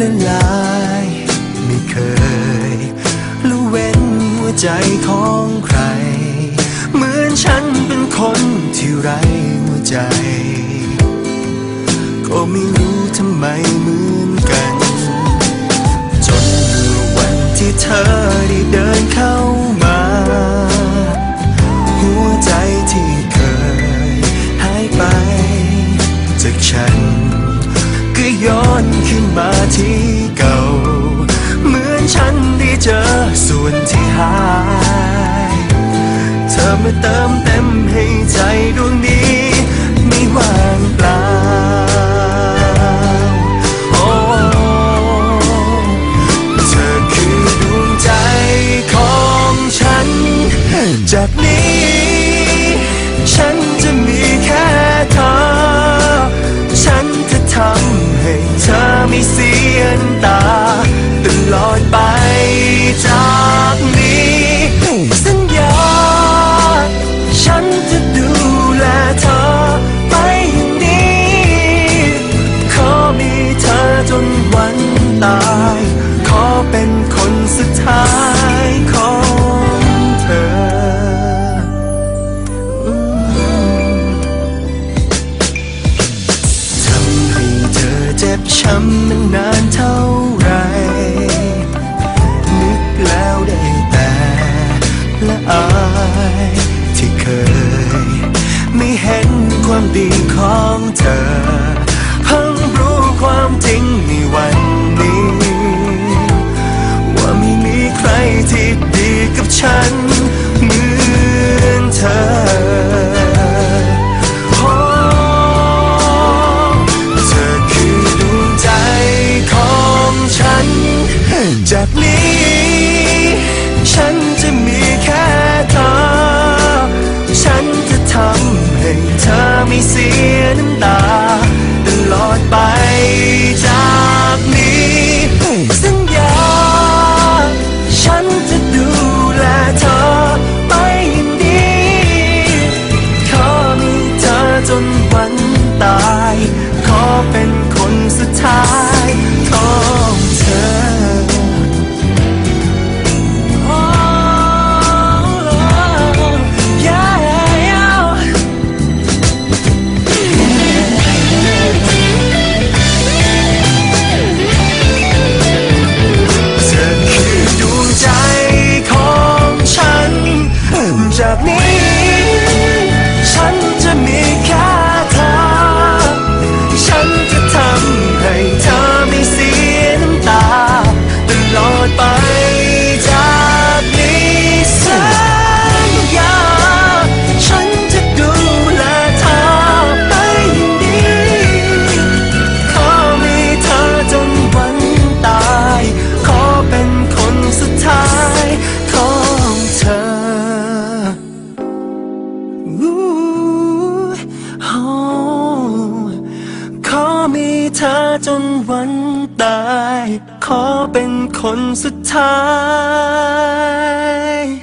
ละลาย ไม่เคยรู้เว้นหัวใจของ วนที่หาย เธอมาเติมเต็มให้ใจดวงนี้ไม่ว่างเปล่าโอ้เธอคือดวงใจของฉัน จากนี้ ฉันจะมีแค่เธอ ฉันจะทำให้เธอไม่เสียนตา ตลอดไปจ้า ช้ำมันนานเท่า ขอมีเธอจนวันตาย ขอเป็นคนสุดท้าย